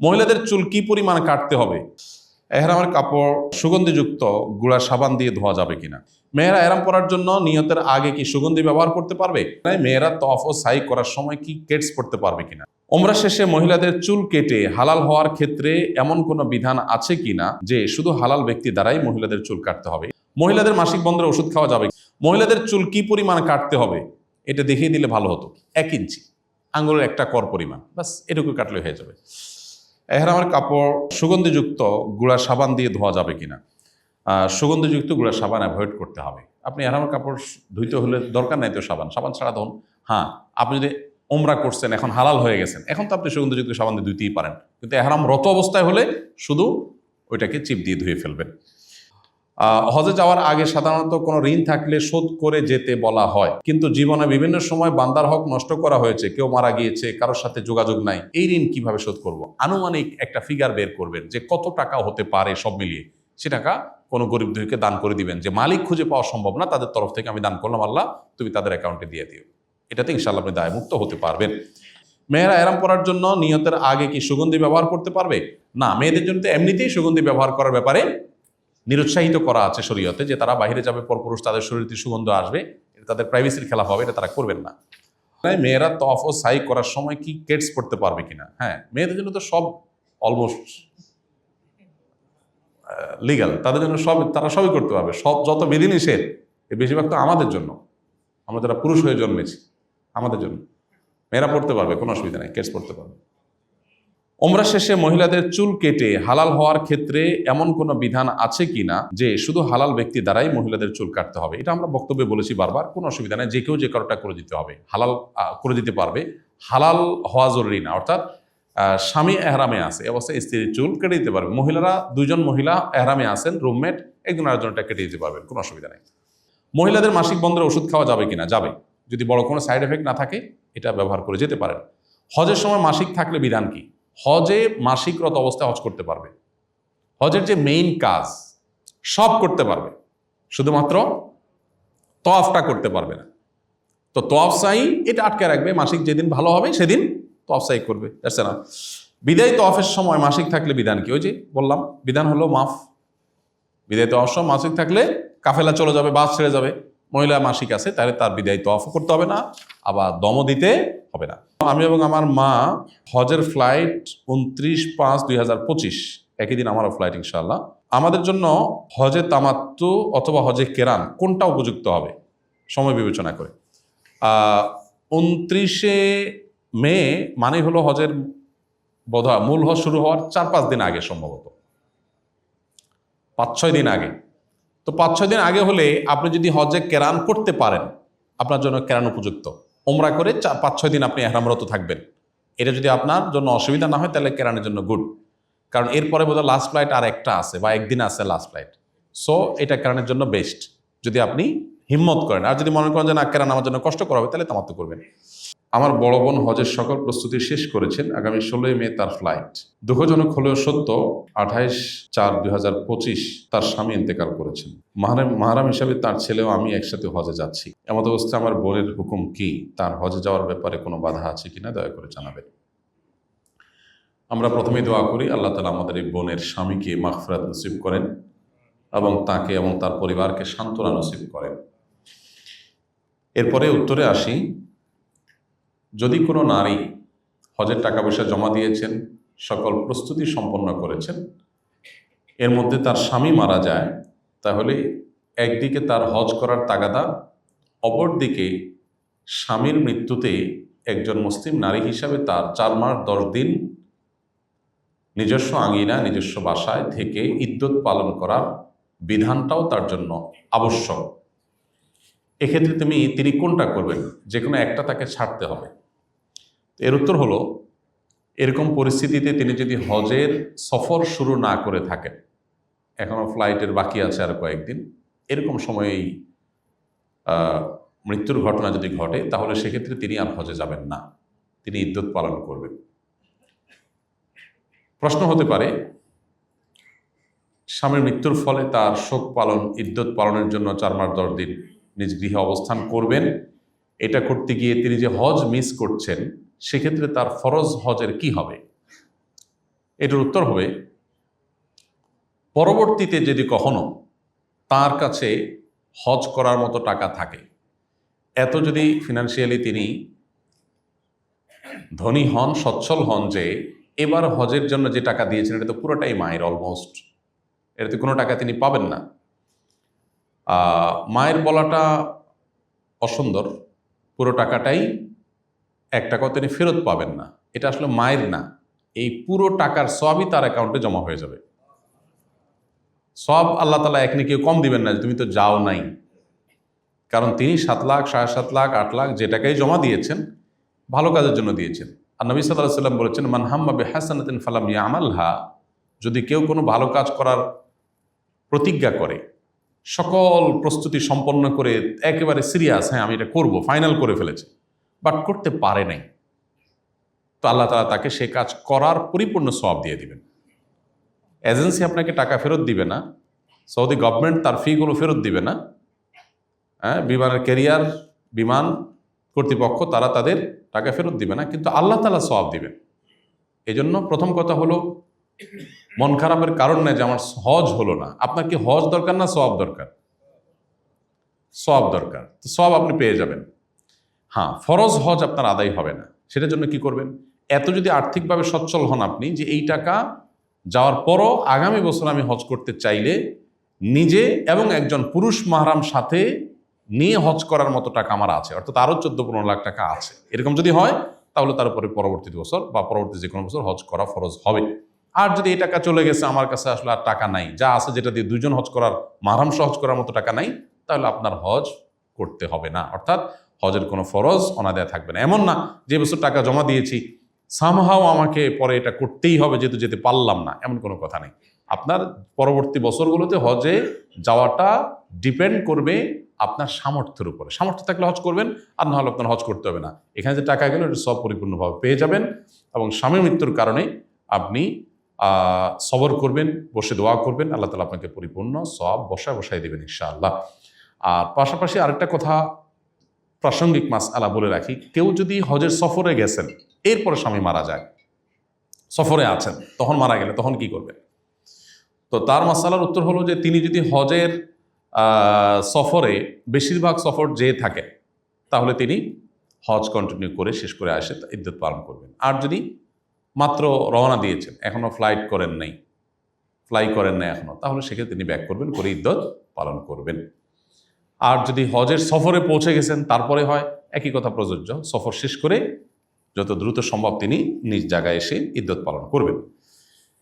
মহিলাদের চুল কি পরিমাণ কাটতে হবে? এহরামের কাপড় সুগন্ধিযুক্ত গুঁড়া সাবান দিয়ে ধোয়া যাবে কিনা? মেয়েরা এহরাম পরার জন্য নিয়তের আগে কি সুগন্ধি ব্যবহার করতে পারবে? মেয়েরা তফ ও সাই করার সময় কি কেটস পড়তে পারবে কিনা? ওমরা শেষে মহিলাদের চুল কেটে হালাল হওয়ার ক্ষেত্রে এমন কোনো বিধান আছে কিনা? যে শুধু হালাল ব্যক্তি দ্বারাই মহিলাদের চুল কাটতে হবে। মহিলাদের মাসিক বন্ধের ওষুধ খাওয়া যাবে। মহিলাদের চুল কি পরিমাণ কাটতে হবে? এটা দেখিয়ে দিলে ভালো হতো। এক ইঞ্চি। আঙুলের একটা কর পরিমাণ। বাস এটুকু কাটলে হয়ে যাবে। এহরামের কাপড় সুগন্ধিযুক্ত গুঁড়া সাবান দিয়ে ধোয়া যাবে কিনা? সুগন্ধিযুক্ত গুঁড়া সাবান অ্যাভয়েড করতে হবে। আপনি এহরামের কাপড় ধুইতে হলে দরকার নাই তো সাবান। সাবান ছাড়া ধুন। হ্যাঁ আপনি যদি ওমরা করছেন, এখন হালাল হয়ে গেছেন, এখন তো আপনি সুগন্ধিযুক্ত সাবান দিয়ে ধুইতেই পারেন। কিন্তু এহরাম রত অবস্থায় হলে শুধু ওইটাকে চিপ দিয়ে ধুয়ে ফেলবেন। হজে যাওয়ার আগে সাধারণত কোনো ঋণ থাকলে শোধ করে যেতে বলা হয়। কিন্তু জীবনে বিভিন্ন সময় বান্দার হক নষ্ট করা হয়েছে, কেউ মারা গিয়েছে, কারোর সাথে যোগাযোগ নাই, এই ঋণ কীভাবে শোধ করব? আনুমানিক একটা ফিগার বের করবেন যে কত টাকা হতে পারে সব মিলিয়ে। সে টাকা কোনো গরিব দুইকে দান করে দিবেন, যে মালিক খুঁজে পাওয়া সম্ভব না, তাদের তরফ থেকে আমি দান করলাম, আল্লাহ, তুমি তাদের অ্যাকাউন্টে দিয়ে দিও। এটাতে ইনশাল্লাহ আপনি দায়মুক্ত হতে পারবেন। মেয়েরা এরাম করার জন্য নিয়তের আগে কি সুগন্ধি ব্যবহার করতে পারবে? না, মেয়েদের জন্য তো এমনিতেই সুগন্ধি ব্যবহার করার ব্যাপারে নিরুৎসাহিত করা আছে শরীয়তে যে তারা বাইরে যাবে, পরপুরুষ তাদের শরীরে সুগন্ধ আসবে তাদের প্রাইভেসির খেলা হবে, এটা তারা করবেন না। তাই মেয়েরা তফ ও সাই করার সময় কি কেটস পড়তে পারবে কিনা? হ্যাঁ মেয়েদের জন্য তো সব অলমোস্ট লিগাল তাদের জন্য সব, তারা সবই করতে পারবে। সব, যত বিধিনিষেধ বেশিরভাগ তো আমাদের জন্য। আমরা যারা পুরুষ হয়ে জন্মেছি, আমাদের জন্য। মেয়েরা পড়তে পারবে, কোনো অসুবিধা নেই কেটস পড়তে পারবে। ওমরা শেষে মহিলাদের চুল কেটে হালাল হওয়ার ক্ষেত্রে এমন কোনো বিধান আছে কি না যে শুধু হালাল ব্যক্তি দ্বারাই মহিলাদের চুল কাটতে হবে? এটা আমরা বক্তব্যে বলেছি বারবার, কোনো অসুবিধা নেই, যে কেউ যে কারোটা করে দিতে হবে, হালাল করে দিতে পারবে। হালাল হওয়া জরুরি না, অর্থাৎ স্বামী এহরামে আছে অবস্থায় স্ত্রীর চুল কেটে দিতে পারবে। মহিলারা দুজন মহিলা এহরামে আছেন, রুমমেট, একজন আরেকজনটা কেটে দিতে পারবেন, কোনো অসুবিধা নেই। মহিলাদের মাসিক বন্ধের ওষুধ খাওয়া যাবে কি না? যাবে। যদি বড় কোনো সাইড এফেক্ট না থাকে, এটা ব্যবহার করে যেতে পারেন। হজের সময় মাসিক থাকলে বিধান কি? হজে মাসিকরত অবস্থায় হজ করতে পারবে। হজের যে মেইন কাজ, সব করতে পারবে। শুধুমাত্র তফটা করতে পারবে না। তো তফ সাই এটা আটকে রাখবে। মাসিক যেদিন ভালো হবে, সেদিন তফসাই করবে। দেখছে না বিদায় তফের সময় মাসিক থাকলে বিধান কি? ওই যে বললাম, বিধান হলো মাফ। বিদায় তফ সময় মাসিক থাকলে কাফেলা চলে যাবে, বাস ছেড়ে যাবে। মহিলা মাসিক আছে, তাহলে তার বিদায় তফ করতে হবে না। আবার দমও দিতে হবে না। আমি এবং আমার মা হজের ফ্লাইট উনত্রিশ পাঁচ দুই হাজার পঁচিশ, একই দিন আমারও ফ্লাইট ইনশাল্লাহ আমাদের জন্য হজে তামাত্তু অথবা হজে কেরান কোনটা উপযুক্ত হবে? সময় বিবেচনা করে। উনত্রিশে মে মানে হলো হজের বোধ মূল হজ শুরু হওয়ার চার পাঁচ দিন আগে সম্ভবত। পাঁচ ছয় দিন আগে। তো পাঁচ ছয় দিন আগে হলে আপনি যদি হজে কেরান করতে পারেন, আপনার জন্য কেরান উপযুক্ত। ওমরা করে চার পাঁচ, ছয় দিন আপনি এহরামরত থাকবেন। এটা যদি আপনার জন্য অসুবিধা না হয়, তাহলে কেরানের জন্য গুড কারণ এরপরে বোধহয় লাস্ট ফ্লাইট আর একটা আছে, বা একদিন আছে লাস্ট ফ্লাইট সো এটা কেরানের জন্য বেস্ট যদি আপনি হিম্মত করেন। আর যদি মনে করেন যে না, কেরান আমার জন্য কষ্ট করা হবে, তাহলে তামাত্ম করবেন। আমার বড় বোন হজের সকল প্রস্তুতি শেষ করেছেন আগামী ষোলোই মে তার ফ্লাইট দুঃখজনক হলেও সত্য, আঠাইশ চার দুই তার স্বামী ইন্তেকাল করেছেন। মাহারাম মাহারাম হিসাবে তার ছেলেও আমি একসাথে হজে যাচ্ছি। এমত অবস্থায় আমার বোনের হুকুম কি? তার হজে যাওয়ার ব্যাপারে কোনো বাধা আছে কিনা? দয়া করে জানাবেন। আমরা প্রথমেই দোয়া করি, আল্লাহ তালা আমাদের এই বোনের স্বামীকে মাগফিরাত নসিব করেন এবং তাকে এবং তার পরিবারকে সান্ত্বনা নসিব করেন। এরপরে উত্তরে আসি যদি কোনো নারী হজের টাকা পয়সা জমা দিয়েছেন, সকল প্রস্তুতি সম্পন্ন করেছেন, এর মধ্যে তার স্বামী মারা যায়, তাহলে একদিকে তার হজ করার তাগাদা, অপরদিকে স্বামীর মৃত্যুতে একজন মুসলিম নারী হিসাবে তার চার মাস দশ দিন নিজস্ব আঙিনা নিজস্ব বাসায় থেকে ইদ্যত পালন করার বিধানটাও তার জন্য আবশ্যক। এক্ষেত্রে তুমি তিনি কোনটা করবেন যে কোনো একটা তাকে ছাড়তে হবে। এর উত্তর হলো, এরকম পরিস্থিতিতে তিনি যদি হজের সফর শুরু না করে থাকেন এখনও ফ্লাইটের বাকি আছে আর কয়েকদিন, এরকম সময়েই মৃত্যুর ঘটনা যদি ঘটে, তাহলে সেক্ষেত্রে তিনি আর হজে যাবেন না। তিনি ইদ্যত পালন করবেন। প্রশ্ন হতে পারে, স্বামীর মৃত্যুর ফলে তার শোক পালন ইদ্যত পালনের জন্য চার মাস দশ দিন নিজ গৃহে অবস্থান করবেন। এটা করতে গিয়ে তিনি যে হজ মিস করছেন সেক্ষেত্রে তার ফরজ হজের কি হবে? এটার উত্তর হবে, পরবর্তীতে যদি কখনো তার কাছে হজ করার মতো টাকা থাকে, এত যদি ফিনান্সিয়ালি তিনি ধনী হন, সচ্ছল হন যে এবার হজের জন্য যে টাকা দিয়েছেন, এটা তো পুরোটাই মায়ের অলমোস্ট এটাতে কোনো টাকা তিনি পাবেন না। মায়ের বলাটা অসুন্দর, পুরো টাকাটাই এক টাকাও তিনি ফেরত পাবেন না। এটা আসলে মায়ের না। এই পুরো টাকার সবই তার অ্যাকাউন্টে জমা হয়ে যাবে। সব আল্লাহ তালা এক কেউ কম দিবেন না তুমি তো যাও নাই। কারণ তিনি সাত লাখ, সাড়ে সাত লাখ, আট লাখ যে টাকাই জমা দিয়েছেন, ভালো কাজের জন্য দিয়েছেন। আর নবী সাল্লাহ সাল্লাম বলেছেন মানহাম্মা বেহাসানাতিন ফালাম ইয়ামালহা। যদি কেউ কোনো ভালো কাজ করার প্রতিজ্ঞা করে, সকল প্রস্তুতি সম্পন্ন করে, একেবারে সিরিয়াস হ্যাঁ আমি এটা করব ফাইনাল করে ফেলেছে। বাট করতে পারে নাই। তো আল্লাহ তালা তাকে সে কাজ করার পরিপূর্ণ সব দিয়ে দিবেন। এজেন্সি আপনাকে টাকা ফেরত দিবে না, সৌদি গভর্নমেন্ট তার ফিগুলো ফেরত দিবে না হ্যাঁ বিমানের ক্যারিয়ার, বিমান কর্তৃপক্ষ তারা তাদের টাকা ফেরত দিবে না, কিন্তু আল্লাহ তালা সব দিবেন। এই জন্য প্রথম কথা হলো, মন খারাপের কারণ নেই যে আমার হজ হলো না। আপনার কি হজ দরকার না সব দরকার? সব দরকার। তো সব আপনি পেয়ে যাবেন। হ্যাঁ ফরজ হজ আপনার আদায় হবে না। সেটার জন্য কি করবেন? এত যদি আর্থিকভাবে সচ্ছল হন আপনি যে এই টাকা যাওয়ার পরও আগামী বছর আমি হজ করতে চাইলে নিজে এবং একজন পুরুষ মাহারাম সাথে নিয়ে হজ করার মতো টাকা আমার আছে। অর্থাৎ আরও চোদ্দ পনেরো লাখ টাকা আছে। এরকম যদি হয়, তাহলে তার উপরে পরবর্তী বছর বা পরবর্তী যে কোনো বছর হজ করা ফরজ হবে। আর যদি এই টাকা চলে গেছে, আমার কাছে আসলে আর টাকা নাই। যা আছে যেটা দিয়ে দুজন হজ করার, মাহারাম সহজ করার মতো টাকা নাই, তাহলে আপনার হজ করতে হবে না। অর্থাৎ হজের কোনো ফরজ অনাদায় থাকবে না। এমন না যে বছর টাকা জমা দিয়েছি সামহাও আমাকে পরে এটা করতেই হবে যেহেতু যেতে পারলাম না, এমন কোনো কথা নেই। আপনার পরবর্তী বছরগুলোতে হজে যাওয়াটা ডিপেন্ড করবে আপনার সামর্থ্যের উপরে। সামর্থ্য থাকলে হজ করবেন, আর না হলে আপনার হজ করতে হবে না। এখানে যে টাকা গেল, এটা সব পরিপূর্ণভাবে পেয়ে যাবেন এবং স্বামী মৃত্যুর কারণে আপনি সবর করবেন, বসে দোয়া করবেন, আল্লাহ তালা আপনাকে পরিপূর্ণ সব বসায় বসায় দেবেন ইনশাআল্লাহ। আর পাশাপাশি আরেকটা কথা প্রাসঙ্গিক মাস আলা বলে রাখি, কেউ যদি হজের সফরে গেছেন, এরপরে স্বামী মারা যায়। সফরে আছেন, তখন মারা গেলে, তখন কি করবে তো তার মাসালার উত্তর হলো যে, তিনি যদি হজের সফরে বেশিরভাগ সফর যেয়ে থাকে, তাহলে তিনি হজ কন্টিনিউ করে শেষ করে আসে ইদ্যুৎ পালন করবেন। আর যদি মাত্র রওনা দিয়েছেন এখনও ফ্লাইট করেন নাই ফ্লাই করেন নাই এখনও তাহলে সেক্ষেত্রে তিনি ব্যাক করবেন, করে ইদ্যত পালন করবেন। আর যদি হজের সফরে পৌঁছে গেছেন, তারপরে হয় একই কথা প্রযোজ্য। সফর শেষ করে যত দ্রুত সম্ভব তিনি নিজ জায়গায় এসে ইদ্যত পালন করবেন।